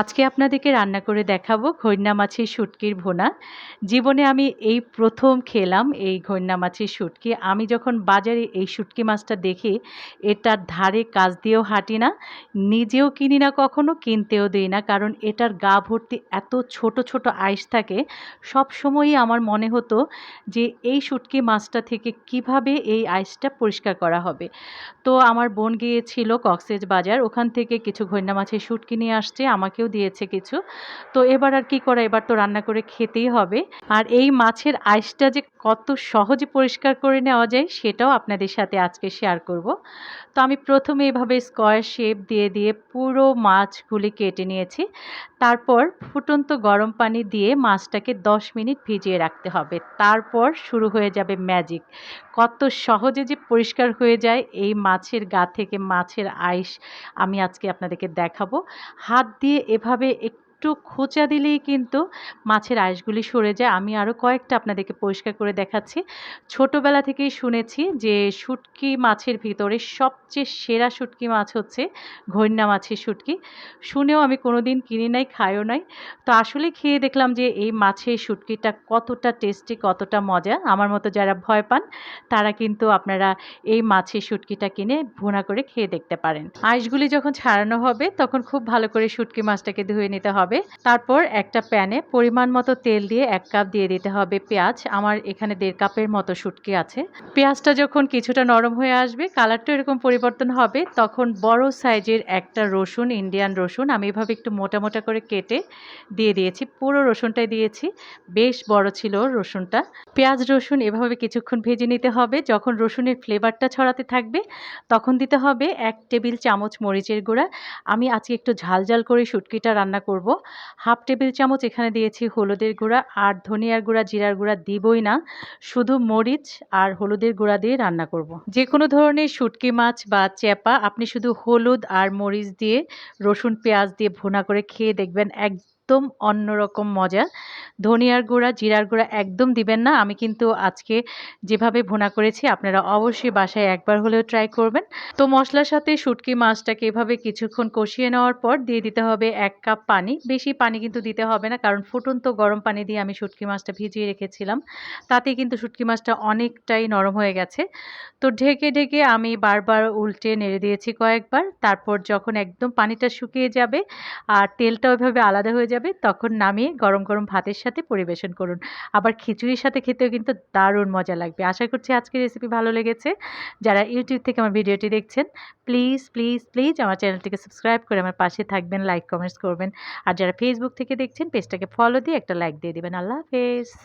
আজকে আপনাদেরকে রান্না করে দেখাবো ঘৈন্যা মাছের শুটকির ভুনা। জীবনে আমি এই প্রথম খেলাম এই ঘৈন্যা মাছের শুটকি। আমি যখন বাজারে এই শুটকি মাছটা দেখি, এটার ধারে কাজ দিয়েও হাঁটি না, নিজেও কিনি না, কখনো কিনতেও দিই না, কারণ এটার গা ভর্তি এত ছোট ছোট আইস থাকে, সব সময়ই আমার মনে হতো যে এই শুটকি মাছটা থেকে কীভাবে এই আইসটা পরিষ্কার করা হবে। তো আমার বোন গিয়েছিল কক্সেজ বাজার, ওখান থেকে কিছু ঘৈন্যা মাছের শুটকি নিয়ে আসছে, আমাকেও দিয়েছে কিছু। তো এবার আর কি করা, এবার তো রান্না করে খেতেই হবে। আর এই মাছের আইসটা যে কত সহজে পরিষ্কার করে নেওয়া যায়, সেটাও আপনাদের সাথে আজকে শেয়ার করব। তো আমি প্রথমে এভাবে স্কোয়ার শেপ দিয়ে দিয়ে পুরো মাছগুলি কেটে নিয়েছি। তারপর ফুটন্ত গরম পানি দিয়ে মাছটাকে 10 মিনিট ভিজিয়ে রাখতে হবে। তারপর শুরু হয়ে যাবে ম্যাজিক কত সহজে যে পরিষ্কার হয়ে যায়, এই মাছের গা থেকে মাছের আইস আমি আজকে আপনাদেরকে দেখাবো। হাত দিয়ে এভাবে একটু খোঁচা দিলেই কিন্তু মাছের আঁশগুলি সরে যায়। আমি আরও কয়েকটা আপনাদেরকে পরিষ্কার করে দেখাচ্ছি। ছোটোবেলা থেকেই শুনেছি যে শুটকি মাছের ভিতরে সবচেয়ে সেরা শুটকি মাছ হচ্ছে ঘৈন্যা মাছের শুটকি। শুনেও আমি কোনো দিন কিনি নাই, খাইও নাই। তো আসলে খেয়ে দেখলাম যে এই মাছের শুটকিটা কতটা টেস্টি, কতটা মজা। আমার মতো যারা ভয় পান, তারা কিন্তু আপনারা এই মাছের শুটকিটা কিনে ভুনা করে খেয়ে দেখতে পারেন। আঁশগুলি যখন ছাড়ানো হবে, তখন খুব ভালো করে শুটকি মাছটাকে ধুয়ে নিতে হবে। তারপর একটা প্যানে পরিমাণ মতো তেল দিয়ে এক কাপ দিয়ে দিতে হবে পেঁয়াজ। আমার এখানে দেড় কাপের মতো শুটকি আছে। পেঁয়াজটা যখন কিছুটা নরম হয়ে আসবে, কালারটা এরকম পরিবর্তন হবে, তখন বড় সাইজের একটা রসুন, ইন্ডিয়ান রসুন, আমি এভাবে একটু মোটা মোটা করে কেটে দিয়ে দিয়েছি, পুরো রসুনটাই দিয়েছি। বেশ বড় ছিল রসুনটা। পেঁয়াজ, রসুন এভাবে কিছুক্ষণ ভেজে নিতে হবে। যখন রসুনের ফ্লেভারটা ছড়াতে থাকবে, তখন দিতে হবে এক টেবিল চামচ মরিচের গুঁড়া। আমি আজকে একটু ঝাল ঝাল করে শুটকিটা রান্না করব। হাফ টেবিল চামচ এখানে দিয়েছি হলুদের গুঁড়া, আর ধনিয়ার গুঁড়া, জিরার গুঁড়া দিবই না শুধু মরিচ আর হলুদের গুঁড়া দিয়ে রান্না করব। যে কোনো ধরনের শুটকি মাছ বা চ্যাপা, আপনি শুধু হলুদ আর মরিচ দিয়ে, রসুন, পেঁয়াজ দিয়ে ভুনা করে খেয়ে দেখবেন এক একদম অন্যরকম মজা। ধনিয়ার গুঁড়া, জিরার গুঁড়া একদম দিবেন না। আমি কিন্তু আজকে যেভাবে ভুনা করেছি, আপনারা অবশ্যই বাসায় একবার হলেও ট্রাই করবেন। তো মশলার সাথে শুটকি মাছটাকে এভাবে কিছুক্ষণ কষিয়ে নেওয়ার পর দিয়ে দিতে হবে এক কাপ পানি। বেশি পানি কিন্তু দিতে হবে না, কারণ ফুটন্ত গরম পানি দিয়ে আমি শুটকি মাছটা ভিজিয়ে রেখেছিলাম। তাতে কিন্তু শুটকি মাছটা অনেকটাই নরম হয়ে গেছে। তো ঢেকে ঢেকে আমি বারবার উল্টে নেড়ে দিয়েছি কয়েকবার। তারপর যখন একদম পানিটা শুকিয়ে যাবে আর তেলটা ওইভাবে আলাদা হয়ে যাবে, তখন নামিয়ে গরম গরম ভাতের সাথে পরিবেশন করুন। আবার খিচুড়ির সাথে খেতেও কিন্তু দারুণ মজা লাগবে। আশা করছি আজকের রেসিপি ভালো লেগেছে। যারা ইউটিউব থেকে আমার ভিডিওটি দেখছেন প্লিজ প্লিজ প্লিজ আমার চ্যানেলটিকে সাবস্ক্রাইব করে আমার পাশে থাকবেন লাইক কমেন্টস করবেন। আর যারা ফেসবুক থেকে দেখছেন পেজটাকে ফলো দিয়ে একটা লাইক দিয়ে দেবেন। আল্লাহ হাফেজ।